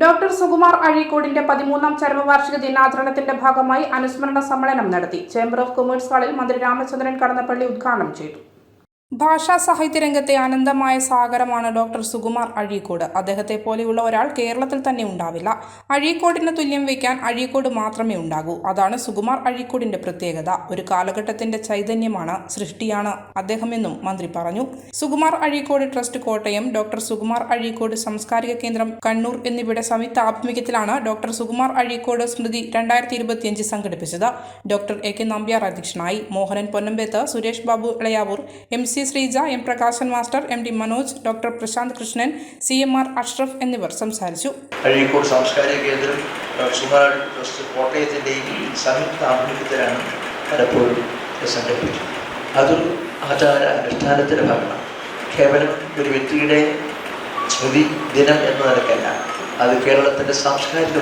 Doctor Sukumar അഴീക്കോടിന്റെ പതിമൂന്നാം ചരമവാർഷിക ദിനാചരണത്തിന്റെ ഭാഗമായി അനുസ്മരണ സമ്മേളനം നടത്തി. ചേംബർ ഓഫ് കൊമേഴ്സ് ഹാളിൽ മന്ത്രി രാമചന്ദ്രൻ കടന്നപ്പള്ളി ഉദ്ഘാടനം ചെയ്തു. ഭാഷാ സാഹിത്യ രംഗത്തെ അനന്തമായ സാഗരമാണ് ഡോക്ടർ സുകുമാർ അഴീക്കോട്. അദ്ദേഹത്തെ പോലെയുള്ള ഒരാൾ കേരളത്തിൽ തന്നെ ഉണ്ടാവില്ല. അഴീക്കോടിന് തുല്യം വയ്ക്കാൻ അഴീക്കോട് മാത്രമേ ഉണ്ടാകൂ. അതാണ് സുകുമാർ അഴീക്കോടിന്റെ പ്രത്യേകത. ഒരു കാലഘട്ടത്തിന്റെ ചൈതന്യമാണ് സൃഷ്ടിയാണ് അദ്ദേഹമെന്നും മന്ത്രി പറഞ്ഞു. സുകുമാർ അഴീക്കോട് ട്രസ്റ്റ് കോട്ടയം ഡോക്ടർ സുകുമാർ അഴീക്കോട് സാംസ്കാരിക കേന്ദ്രം കണ്ണൂർ എന്നിവയുടെ സംയുക്ത ആഭിമുഖ്യത്തിലാണ് ഡോക്ടർ സുകുമാർ അഴീക്കോട് സ്മൃതി രണ്ടായിരത്തി ഇരുപത്തിയഞ്ച് സംഘടിപ്പിച്ചത്. ഡോക്ടർ എ കെ നമ്പ്യാർ അധ്യക്ഷനായി. Mohanan Ponnambeth Suresh Babu Elayavoor M C Sreeja M Prakashan master M D Manoj doctor Prashanth Krishnan C M R Ashraf എന്നിവർ സംസാരിച്ചു. അഴീക്കോട് സാംസ്കാരിക കേന്ദ്രം ട്രസ്റ്റ് കോട്ടയത്തിന്റെയും സംയുക്ത ആഭിമുഖ്യത്തിലാണ് പലപ്പോഴും സംഘടിപ്പിച്ചത്. അതൊരു ആചാര അനുഷ്ഠാനത്തിന്റെ ഭാഗമാണ്. കേവലം ഒരു വ്യക്തിയുടെ സ്മൃതി ദിനം എന്ന നിലക്കല്ല. അത് കേരളത്തിന്റെ സാംസ്കാരിക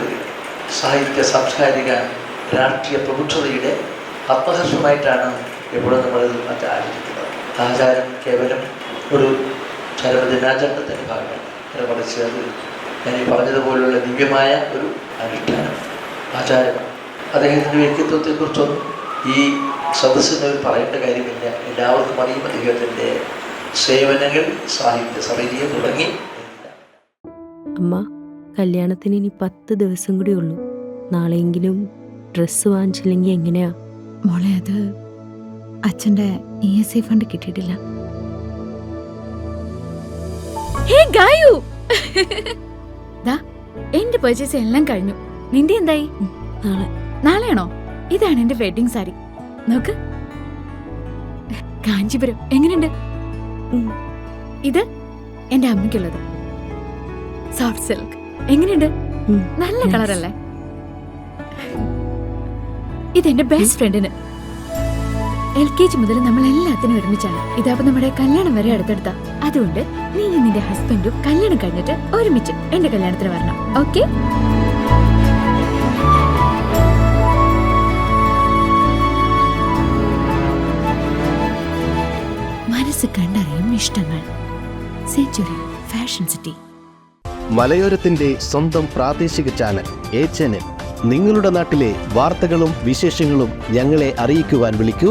സാഹിത്യ സാംസ്കാരിക രാഷ്ട്രീയ പ്രബുദ്ധതയുടെ ആത്മഹർഷമായിട്ടാണ് എപ്പോഴും നമ്മളിത് മറ്റ് ആചരിക്കുന്നത്. ആചാരം കേവലം ഒരു ചരമദിനാചരണത്തിന്റെ ഭാഗമാണ്. അത് മറിച്ച് അത് ഞാൻ ഈ പറഞ്ഞതുപോലുള്ള ദിവ്യമായ ഒരു അനുഷ്ഠാനം ആചാരമാണ് അദ്ദേഹത്തിന്റെ വ്യക്തിത്വത്തെക്കുറിച്ചൊന്നും ഈ സദസ്സിന് പറയേണ്ട കാര്യമില്ല. എല്ലാവർക്കും അറിയും അദ്ദേഹത്തിന്റെ സേവനങ്ങൾ സാഹിത്യ സമിതിയെ തുടങ്ങി അമ്മ കല്യാണത്തിന് ഇനി പത്ത് ദിവസം കൂടി ഉള്ളൂ. നാളെയെങ്കിലും ഡ്രസ്സ് വാങ്ങിച്ചില്ലെങ്കിൽ എങ്ങനെയാ? മോളെ അത് അച്ഛന്റെ ഇ എസ് ഐ ഫണ്ട് കിട്ടിയിട്ടില്ല. ഹേ ഗായു! ദാ എന്റെ പർച്ചേസ് എല്ലാം കഴിഞ്ഞു. നിന്റെ എന്തായി? നാളെ. നാളെയാണോ? ഇതാണ് എന്റെ വെഡിങ് സാരി നോക്ക്. കാഞ്ചിപുരം. എങ്ങനെയുണ്ട്. ഇത് എന്റെ അമ്മയ്ക്കുള്ളത്. സോഫ്റ്റ് സിൽക്ക് എങ്ങനെയുണ്ട്? നല്ല കളറല്ലേ കളറല്ലേ ഇതെന്റെ ബെസ്റ്റ് ഫ്രണ്ടിന് എൽ കെ ജി മുതൽ നമ്മൾ എല്ലാത്തിനും ഒരുമിച്ചാണ്. ഇതാപ്പോ നമ്മുടെ കല്യാണം വരെ അടുത്തെടുത്ത. അതുകൊണ്ട് നീ നിന്റെ ഹസ്ബൻഡും കല്യാണം കഴിഞ്ഞിട്ട് ഒരുമിച്ച് എന്റെ കല്യാണത്തിന് വരണം. ഓക്കെ മനസ്സ് കണ്ടറിയും ഇഷ്ടങ്ങൾ. സെഞ്ചുറി ഫാഷൻ സിറ്റി മലയോരത്തിന്റെ സ്വന്തം പ്രാദേശിക ചാനൽ എ നിങ്ങളുടെ നാട്ടിലെ വാർത്തകളും വിശേഷങ്ങളും ഞങ്ങളെ അറിയിക്കുവാൻ വിളിക്കൂ.